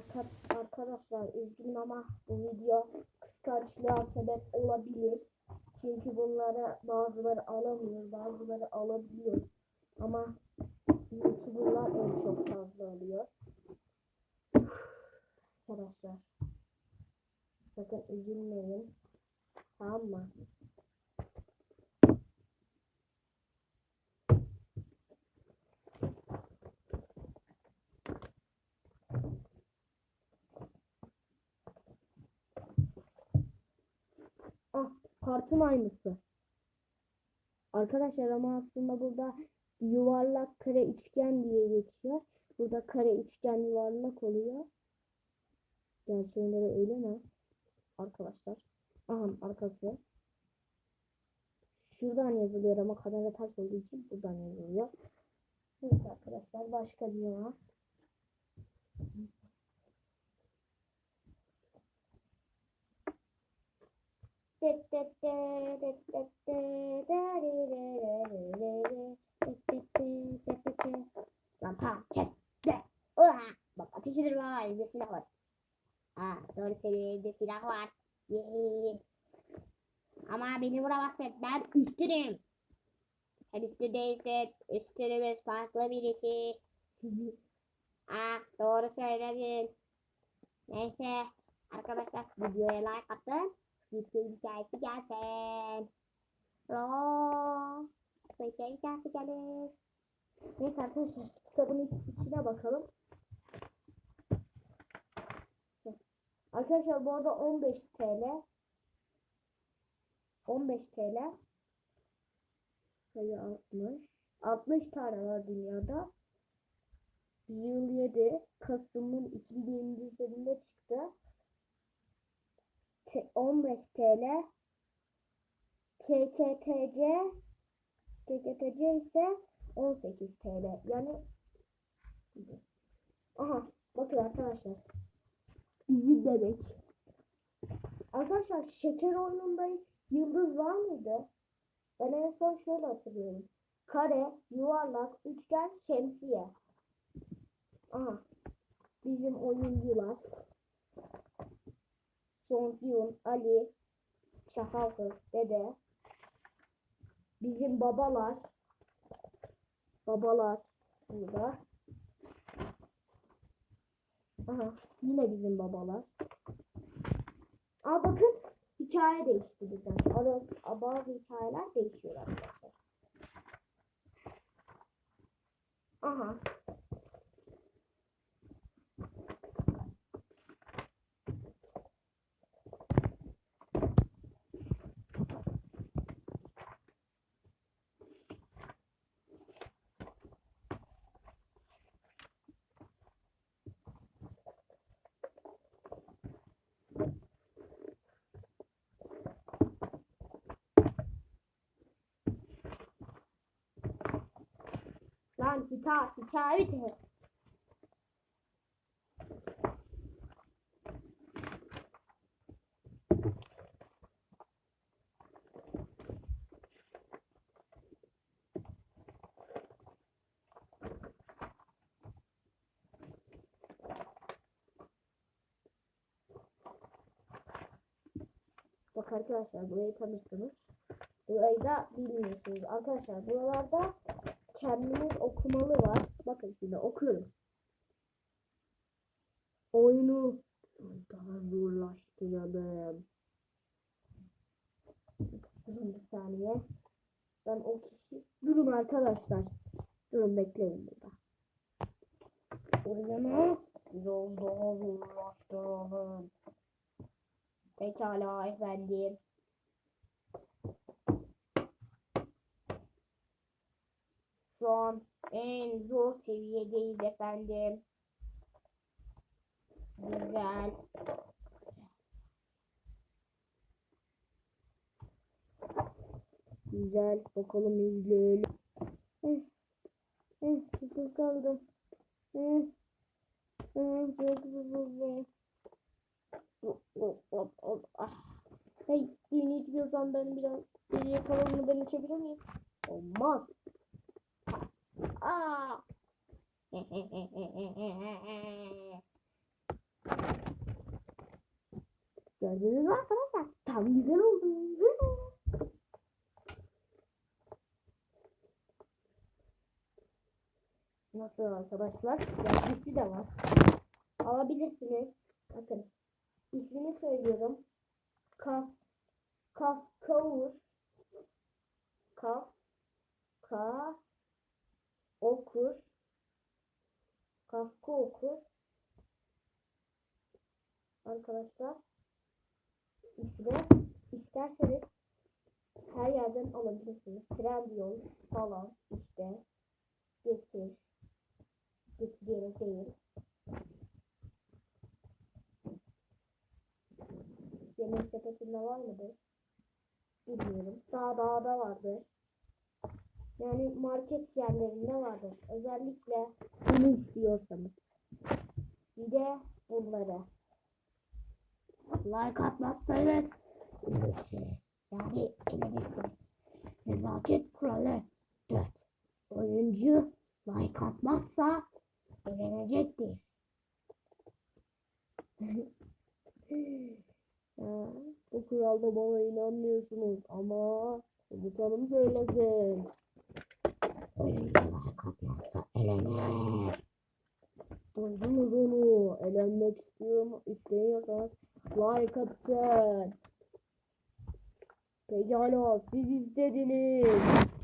Arka, arkadaşlar üzgünüm ama bu video kıskançlığa sebep olabilir. Çünkü bunları bazıları alamıyor, bazıları alabiliyor. Ama YouTuber'lar en çok fazla alıyor. Arkadaşlar sakın üzülmeyin. Tamam mı? Kartın aynısı. Arkadaşlar ama aslında burada yuvarlak kare üçgen diye geçiyor. Burada kare üçgen yuvarlak oluyor. Gerçeğinde de öyle mi? Arkadaşlar. Aha arkası. Şuradan yazılıyor ama kamera ters olduğu için buradan yazılıyor. Neyse arkadaşlar başka bir yana. Lan. Bak ateş ederim ha. Elimde silah var. Aa doğru söylüyor. Elimde silah var. Yee. Ama beni vuramazsın. Ben üstünüm. Sen üstü değilsin. Üstünümüz farklı birisi. Aa doğru söyledin. Neyse. Arkadaşlar videoya like atın. Video hikayesi gelsin. Ro. Video hikayesi gelir. Neyse arkadaşlar kitabın iç- içine bakalım. Arkadaşlar bu arada 15 TL. 15 TL. Sayı 60. 60 tane var dünyada. Yıl 7 Kasım'ın 2020 seninde çıktı. Te- 15 TL. KKTC KKTC ise 18 TL. Yani Aha bakın arkadaşlar. Bizi demek. Arkadaşlar şeker oyununda yıldız var mıydı? Ben en son şöyle hatırlıyorum. Kare, yuvarlak, üçgen, şemsiye. Aha. Bizim oyuncular. Songyun, Ali, Çakalkız, Dede. Bizim babalar. Babalar burada. Aha. Yine bizim babalar. Aa bakın hikaye değişti bizden. Ara, bazı hikayeler değişiyor arkadaşlar. Aha. Lan hikaye, hikaye bitti. Bak arkadaşlar burayı tanıştınız. Burayı da bilmiyorsunuz. Arkadaşlar buralarda kendiniz okumalı var. Bakın şimdi okuyorum. Oyunu daha zorlaştıralım. Bir saniye. Ben o kişi... Durun arkadaşlar. Durun bekleyin burada. Oyunu daha zorlaştıralım. Pekala efendim. Şu en zor seviyedeyiz efendim. Güzel. Güzel. Bakalım izleyelim. Eh, eh, sıkı kaldım. Eh, eh, çok sıkıldım. Ah. Hey, yeni içmiyorsan ben biraz geriye kalanını ben içebilir miyim? Olmaz. Aa. Gördünüz mü arkadaşlar? Tam güzel oldu. Nasıl arkadaşlar? Yazgısı da var. Alabilirsiniz. Bakın. İsmini söylüyorum. Kaf. Kaf. Kavur. Kaf. Ka. Okur. Kafka okur. Arkadaşlar. İsmi isterseniz her yerden alabilirsiniz. Trendyol falan işte. Getir. Getir değil. Yemek sepetinde var mıdır? Bilmiyorum. Daha dağda vardır. Yani market yerlerinde vardır. Özellikle bunu istiyorsanız. Bir de bunları. Like atmazsanız. Yani elenirsiniz. Nezaket kuralı 4. Oyuncu like atmazsa elenecektir. Bu kuralda bana inanmıyorsunuz ama komutanım söylesin. Oyuncu like atmazsa elenir. Duydunuz onu. Elenmek istiyorum. İstemiyorsanız like atın. Pekala siz istediniz.